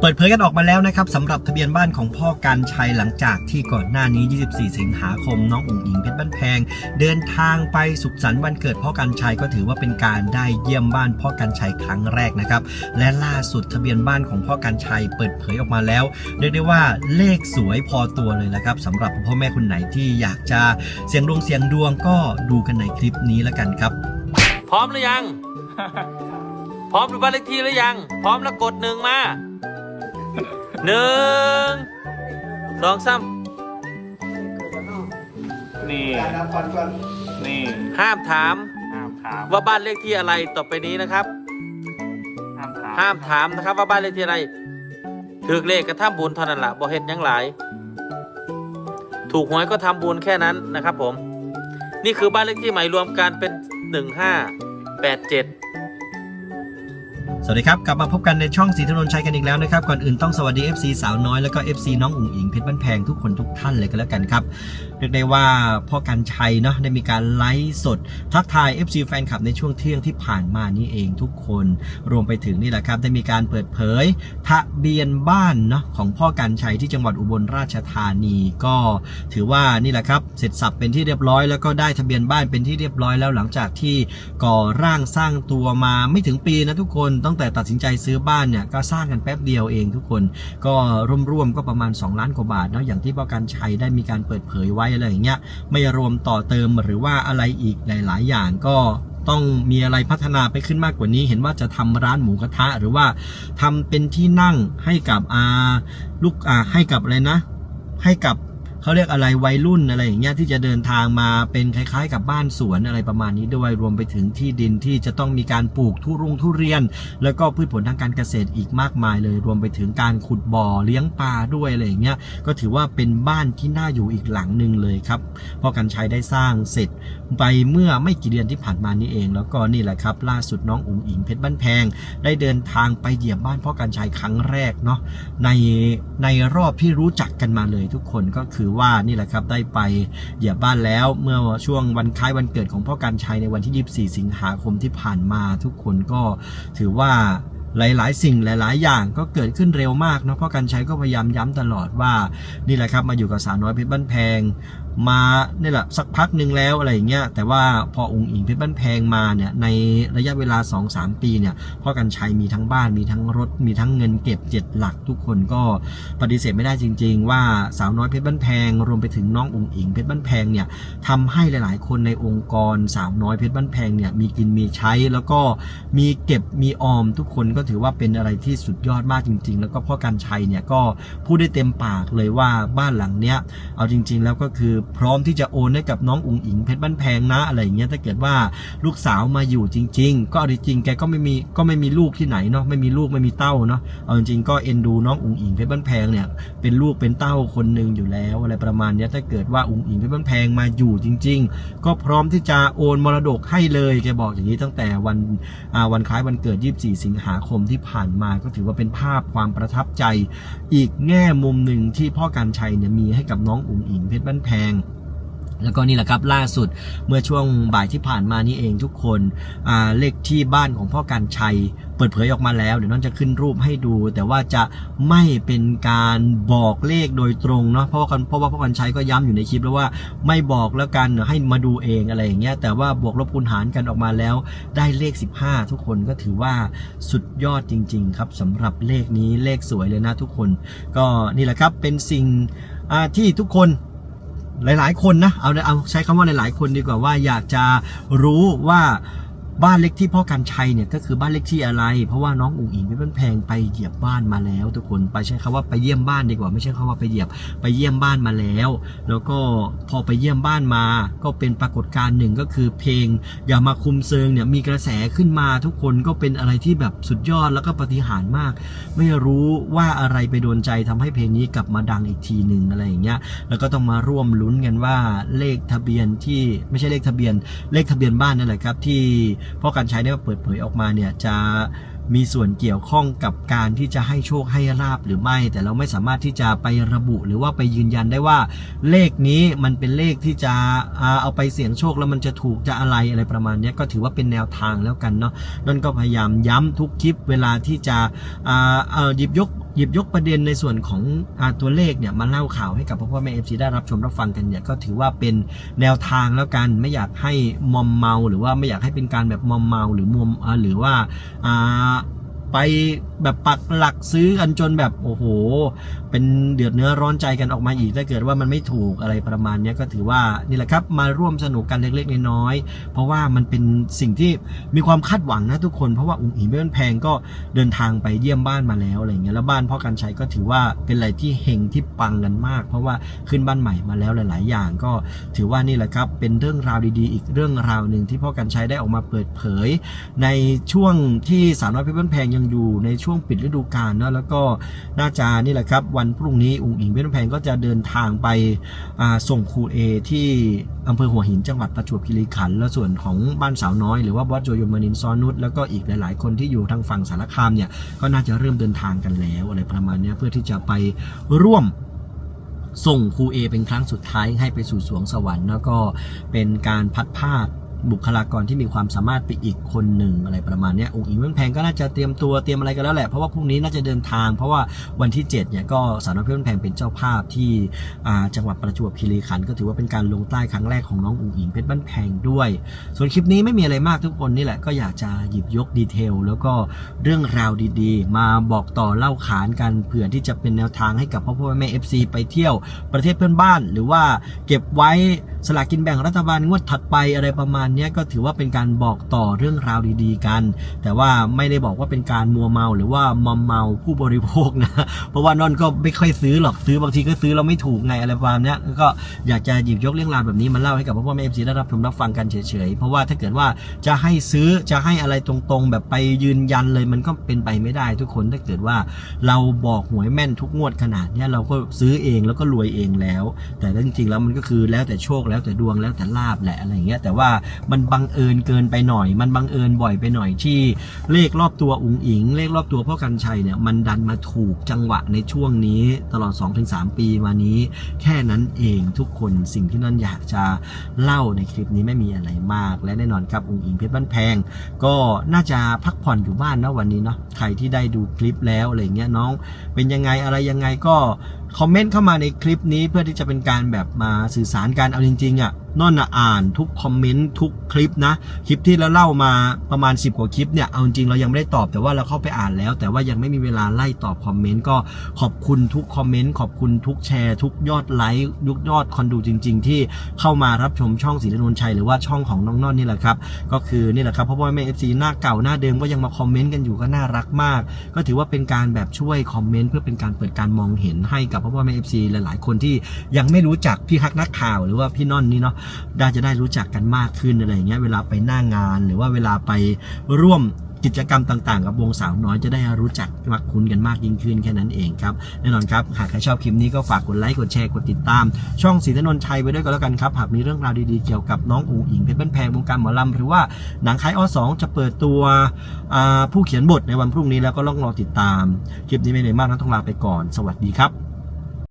เปิดเผยกันออกมาแล้วนะครับสำหรับทะเบียนบ้านของพ่อการชัยหลังจากที่ก่อนหน้านี้ 24 สิงหาคม น้องอุ๋งอิงเพชรบ้านแพง เดินทางไปสุขสันต์วันเกิดพ่อการชัยก็ถือว่าเป็นการได้เยี่ยมบ้านพ่อการชัยครั้งแรกนะครับและล่าสุดทะเบียนบ้านของพ่อการชัยเปิดเผยออกมาแล้ว เรียกได้ว่าเลขสวยพอตัวเลยนะครับสำหรับพ่อแม่คนไหนที่อยากจะเสียงดวงเสียงดวงก็ดูกันในคลิปนี้แล้วกันครับ พร้อมหรือยัง พร้อมดูบ้านเลขที่หรือยัง พร้อมแล้วกดหนึ่งมา หนึ่งสองสามนี่นี่ห้ามถามห้ามถามว่าบ้านเลขที่อะไรต่อไปนี้นะครับ ห้ามถามห้ามถามนะครับว่าบ้านเลขที่อะไรถือเลขกระทำบุญเท่านั้นละบ่เห็นหยังหลาย ถูกหวยก็ทำบุญแค่นั้นนะครับผม นี่คือบ้านเลขที่ใหม่รวมกันเป็นหนึ่งห้าแปดเจ็ด สวัสดีครับ กลับมาพบกันในช่องสีถนนชัยกันอีกแล้วนะครับ ก่อนอื่นต้องสวัสดี FC สาวน้อยแล้วก็ FC น้องอุ๋งอิงเพชรบ้านแพงทุกคนทุกท่านเลยกันแล้วกันครับเรียกได้ว่าพ่อกันชัยเนาะได้มีการไลฟ์สด ทักทาย FC แฟนคลับในช่วงเที่ยงที่ผ่านมานี้เองทุกคน รวมไปถึงนี่แหละครับได้มีการเปิดเผยทะเบียนบ้านเนาะของพ่อกันชัยที่จังหวัดอุบลราชธานีก็ถือว่านี่แหละครับเสร็จสับเป็นที่เรียบร้อย แล้วก็ได้ทะเบียนบ้านเป็นที่เรียบร้อยแล้วหลังจากที่ก่อร่างสร้างตัวมาไม่ถึงปีนะทุกคนตั้งแต่ตัดสินใจซื้อบ้านเนี่ยก็สร้างกันแป๊บเดียวเองทุกคน ก็ร่วมๆก็ประมาณ 2 ล้านกว่าบาทเนาะอย่างที่พ่อการชัยได้มีการเปิดเผยไว้อะไรอย่างเงี้ยไม่รวมต่อเติมหรือว่าอะไรอีกหลาย ๆ อย่างก็ต้องมีอะไรพัฒนาไปขึ้นมากกว่านี้ เห็นว่าจะทำร้านหมูกระทะ หรือว่าทำเป็นที่นั่งให้กับอาลูกอาให้กับอะไรนะ ให้กับ เขาเรียกอะไรวัยรุ่นอะไรอย่างเงี้ยที่จะเดินทางมาเป็นคล้ายๆ กับบ้านสวนอะไรประมาณนี้ด้วยรวมไปถึงที่ดินที่จะต้องมีการปลูกทุรุงทุเรียน แล้วก็พืชผลทางการเกษตรอีกมากมายเลย รวมไปถึงการขุดบ่อเลี้ยงปลาด้วยอะไรอย่างเงี้ยก็ถือว่าเป็นบ้านที่น่าอยู่อีกหลังหนึ่งเลยครับพราะกันชัยได้สร้างเสร็จไปเมื่อไม่กี่เดือนที่ผ่านมานี้เอง แล้วก็นี่แหละครับ ล่าสุดน้องอุ๋งอิงเพชรบ้านแพง ได้เดินทางไปเหยียบบ้านพ่อกันชัยครั้งแรกเนาะในในรอบที่รู้จักกันมาเลยทุกคนก็คือว่านี่แหละครับได้ไปเหยียบบ้านแล้ว เมื่อช่วงวันคล้ายวันเกิดของพ่อการชัยในวันที่ 24 สิงหาคมที่ผ่านมาทุกคนก็ถือว่าหลาย ๆ สิ่งหลาย ๆ อย่างก็เกิดขึ้นเร็วมากเนาะพ่อกันชัยก็พยายามย้ำตลอดว่านี่แหละครับมาอยู่กับสาวน้อยเพชรบ้านแพง มาเนี่ยแหละสักพักหนึ่งแล้วอะไรอย่างเงี้ยแต่ว่าพอองค์อิงเพชรบ้านแพงมาเนี่ยในระยะเวลา 2-3 ปีเนี่ยพ่อกันชัยมีทั้งบ้านมีทั้งรถมีทั้งเงินเก็บเจ็ดหลักทุกคนก็ปฏิเสธไม่ได้จริง ๆ ว่าสาวน้อยเพชรบ้านแพง รวมไปถึงน้ององค์อิงเพชรบ้านแพงเนี่ยทำให้หลาย ๆ คนในองค์กรสาวน้อยเพชรบ้านแพงเนี่ยมีกินมีใช้ แล้วก็มีเก็บมีออมทุกคนก็ถือว่าเป็นอะไรที่สุดยอดมากจริง ๆ แล้วก็พ่อกันชัยเนี่ยก็พูดได้เต็มปากเลยว่าบ้านหลังเนี้ยเอาจริง ๆ แล้วก็คือพร้อมที่จะโอนให้กับน้องอุ๋งอิงเพชรบ้านแพงนะอะไรอย่างเงี้ยถ้าเกิดว่าลูกสาวมาอยู่จริง ๆ ก็เอาจริงๆแกก็ไม่มีก็ไม่มีลูกที่ไหนเนาะไม่มีลูกไม่มีเต้าเนาะเอาจริงๆก็เอ็นดูน้องอุ๋งอิงเพชรบ้านแพงเนี่ยเป็นลูกเป็นเต้าคนหนึ่งอยู่แล้ว อะไรประมาณเนี้ยถ้าเกิดว่าอุ๋งอิงเพชรบ้านแพงมาอยู่จริง ๆ ก็พร้อมที่จะโอนมรดกให้เลยแกบอกอย่างนี้ตั้งแต่วันวันคล้ายวันเกิด 24 สิงหาคมที่ผ่านมาก็ถือว่าเป็นภาพความประทับใจ อีกแง่มุมหนึ่งที่พ่อการชัยเนี่ยมีให้กับน้องอุ๋งอิงเพชรบ้านแพง แล้วก็นี่แหละครับล่าสุดเมื่อช่วงบ่ายที่ผ่านมานี่เองทุกคนเลขที่บ้านของพ่อการชัย เปิดเผยออกมาแล้ว เดี๋ยวน้องจะขึ้นรูปให้ดู แต่ว่าจะไม่เป็นการบอกเลขโดยตรงเนาะเพราะว่าเพราะว่าพ่อการชัยก็ย้ำอยู่ในคลิปแล้วว่าไม่บอกแล้วกันให้มาดูเองอะไรอย่างเงี้ยแต่ว่าบวกลบคูณหารกันออกมาแล้ว ได้เลข 15 ทุกคนก็ถือว่าสุดยอดจริง ๆ ครับสำหรับเลขนี้เลขสวยเลยนะทุกคน ก็นี่แหละครับเป็นสิ่งที่ทุกคน หลาย ๆ คนนะเอาเอาใช้คำว่าหลาย ๆ คนดีกว่าว่าอยากจะรู้ว่า บ้านเล็กที่พ่อกันชัยเนี่ยก็คือบ้านเล็กที่อะไร เพราะว่าน้องอุ๋งอิงเป็นแพงไปเหยียบบ้านมาแล้ว ทุกคนไปใช้คำว่าไปเยี่ยมบ้านดีกว่าไม่ใช่คำว่าไปเหยียบไปเยี่ยมบ้านมาแล้ว แล้วก็พอไปเยี่ยมบ้านมา ก็เป็นปรากฏการณ์หนึ่งก็คือเพลง อย่ามาคุมเซิงเนี่ยมีกระแสขึ้นมาทุกคนก็เป็นอะไรที่แบบสุดยอดแล้วก็ปฏิหารมาก ไม่รู้ว่าอะไรไปโดนใจทำให้เพลงนี้กลับมาดังอีกทีหนึ่งอะไรอย่างเงี้ยแล้วก็ต้องมาร่วมลุ้นกันว่าเลขทะเบียนที่ไม่ใช่เลขทะเบียนเลขทะเบียนบ้านนั่นแหละครับที่เพ่อการใช้ได้เปิดเผยออกมาเนี่ยจะมีส่วนเกี่ยวข้องกับการที่จะให้โชคให้ลาบหรือไม่ แต่เราไม่สามารถที่จะไประบุหรือว่าไปยืนยันได้ว่า เลขนี้มันเป็นเลขที่จะเอาไปเสี่ยงโชคแล้วมันจะถูกจะอะไรอะไรประมาณนี้ก็ถือว่าเป็นแนวทางแล้วกันเนาะนั่นก็พยายามย้ำทุกคลิปเวลาที่จะหยิบยก หยิบยกประเด็นในส่วนของอตัวเลขเนี่ยมาเล่าข่าวให้กับพ่อพ่อแม่เอฟซีได้รับชมรับฟังกันเนี่ยก็ถือว่าเป็นแนวทางแล้วกันไม่อยากให้มอมเมา หรือว่าไม่อยากให้เป็นการแบบมอมเมาหรือมอมหรือว่า ไปแบบปักหลักซื้อกันจนแบบโอ้โห เป็นเดือดเนื้อร้อนใจกันออกมาอีกถ้าเกิดว่ามันไม่ถูกอะไรประมาณนี้ก็ถือว่านี่แหละครับมาร่วมสนุกกันเล็กๆน้อยๆเพราะว่ามันเป็นสิ่งที่มีความคาดหวังนะทุกคนเพราะว่าอุ้งอิงเพื่อนแพงก็เดินทางไปเยี่ยมบ้านมาแล้วอะไรเงี้ยแล้วบ้านพ่อกันชัยก็ถือว่าเป็นอะไรที่เฮงที่ปังกันมาก เพราะว่าขึ้นบ้านใหม่มาแล้วหลาย ๆ อย่างก็ถือว่านี่แหละครับเป็นเรื่องราวดีๆ อีกเรื่องราวหนึ่งที่พ่อกันชัยได้ออกมาเปิดเผย ในช่วงที่สาวน้อยเพชรบ้านแพงยังอยู่ในช่วงปิดฤดูกาลเนะแล้วก็น่าจะนี่แหละครับ วันพรุ่งนี้อุ๋งอิงเพชรบ้านแพงก็จะเดินทางไปส่งครูเอที่อำเภอหัวหินจังหวัดประจวบคีรีขันธ์และส่วนของบ้านสาวน้อยหรือว่าวัดโจยมนินซอนุชแล้วก็อีกหลาย ๆ คนที่อยู่ทางฝั่งสารคามเนี่ยก็น่าจะเริ่มเดินทางกันแล้วอะไรประมาณนี้เพื่อที่จะไปร่วมส่งครูเอเป็นครั้งสุดท้ายให้ไปสู่สวงสวรรค์แล้วก็เป็นการพัดภาค บุคลากรที่มีความสามารถไปอีกคนหนึ่งอะไรประมาณนี้องค์อิงเมืองแพงก็น่าจะเตรียมตัวเตรียมอะไรกันแล้วแหละเพราะว่าพรุ่งนี้น่าจะเดินทาง เพราะว่าวันที่7เนี่ยก็สาวน้อยเพชรบ้านแพงเป็นเจ้าภาพที่จังหวัดประจวบคีรีขันธ์ก็ถือว่าเป็นการลงใต้ครั้งแรกของน้ององค์อิงเพชรบ้านแพงด้วย ส่วนคลิปนี้ไม่มีอะไรมากทุกคนนี่แหละก็อยากจะหยิบยกดีเทลแล้วก็เรื่องราวดีๆ มาบอกต่อเล่าขานกันเผื่อที่จะเป็นแนวทางให้กับพ่อพ่อแม่ FC ไปเที่ยวประเทศเพื่อนบ้าน หรือว่าเก็บไว้สลากกินแบ่งรัฐบาลงวดถัดไปอะไรประมาณนี้ก็ถือว่าเป็นการบอกต่อเรื่องราวดีๆกัน แต่ว่าไม่ได้บอกว่าเป็นการมัวเมาหรือว่ามอมเมาผู้บริโภคนะเพราะว่านอนก็ไม่ค่อยซื้อหรอกซื้อบางทีก็ซื้อเราไม่ถูกไงอะไรประมาณนี้ก็อยากจะหยิบยกเรื่องราวแบบนี้มาเล่าให้กับพ่อพ่อแม่เอฟซีได้รับชมรับฟังกันเฉยๆเพราะว่าถ้าเกิดว่าจะให้ซื้อจะให้อะไรตรงๆ แบบไปยืนยันเลยมันก็เป็นไปไม่ได้ทุกคนถ้าเกิดว่าเราบอกหวยแม่นทุกงวดขนาดนี้เราก็ซื้อเองแล้วก็รวยเองแล้ว แต่จริงๆแล้วมันก็คือแล้วแต่โชคแล้วแต่ดวงแล้วแต่ลาบแหละอะไรอย่างเงี้ยแต่ว่ามันบังเอิญเกินไปหน่อย มันบังเอิญบ่อยไปหน่อยที่เลขรอบตัวอุ๋งอิง เลขรอบตัวพ่อกันชัยเนี่ยมันดันมาถูกจังหวะในช่วงนี้ตลอด 2-3 ปีมานี้ แค่นั้นเองทุกคนสิ่งที่นั่นอยากจะเล่าในคลิปนี้ไม่มีอะไรมาก และแน่นอนครับอุ๋งอิงเพชรบ้านแพง ก็น่าจะพักผ่อนอยู่บ้านนะวันนี้เนาะใครที่ได้ดูคลิปแล้วอะไรเงี้ยน้องเป็นยังไงอะไรยังไงก็คอมเมนต์เข้ามาในคลิปนี้เพื่อที่จะเป็นการแบบมาสื่อสารการเอาจริงๆอะ นอนอ่านทุกคอมเมนต์ทุกคลิปนะ คลิปที่เราเล่ามาประมาณ 10 กว่าคลิปเนี่ย เอาจริงเรายังไม่ได้ตอบแต่ว่าเราเข้าไปอ่านแล้ว แต่ว่ายังไม่มีเวลาไล่ตอบคอมเมนต์ก็ขอบคุณทุกคอมเมนต์ขอบคุณทุกแชร์ทุกยอดไลค์ทุกยอดคนดูจริง ๆ ที่เข้ามารับชมช่องสีนนชัยหรือว่าช่องของน้องนอนนี่แหละครับก็คือนี่แหละครับเพราะว่าแม่เอฟซีหน้าเก่าหน้าเดิมก็ยังมาคอมเมนต์กันอยู่ก็น่ารักมาก ก็ถือว่าเป็นการแบบช่วยคอมเมนต์เพื่อเป็นการเปิดการมองเห็นให้กับพ่อพ่อแม่เอฟซีหลาย ๆ คนที่ยังไม่รู้จักพี่ฮักนักข่าวหรือว่าพี่นอนนี่เนาะได้จะได้รู้จักกันมากขึ้นอะไรอย่างเงี้ยเวลาไปหน้างาน หรือว่าเวลาไปร่วมกิจกรรมต่างๆ กับวงสาวน้อยจะได้รู้จักมักคุ้นกันมากยิ่งขึ้นแค่นั้นเองครับแน่นอนครับ หากใครชอบคลิปนี้ก็ฝากกดไลค์กดแชร์กดติดตาม ช่องสีถนนชัยไว้ด้วยก็แล้วกันครับ หากมีเรื่องราวดีๆ เกี่ยวกับน้องอูอิงเพชรบ้านแพงวงการหมอลำหรือว่าหนังคล้ายอสองจะเปิดตัวผู้เขียนบทในวันพรุ่งนี้แล้วก็ลองรอติดตาม คลิปนี้ไม่เลยมากนะต้องลาไปก่อน สวัสดีครับ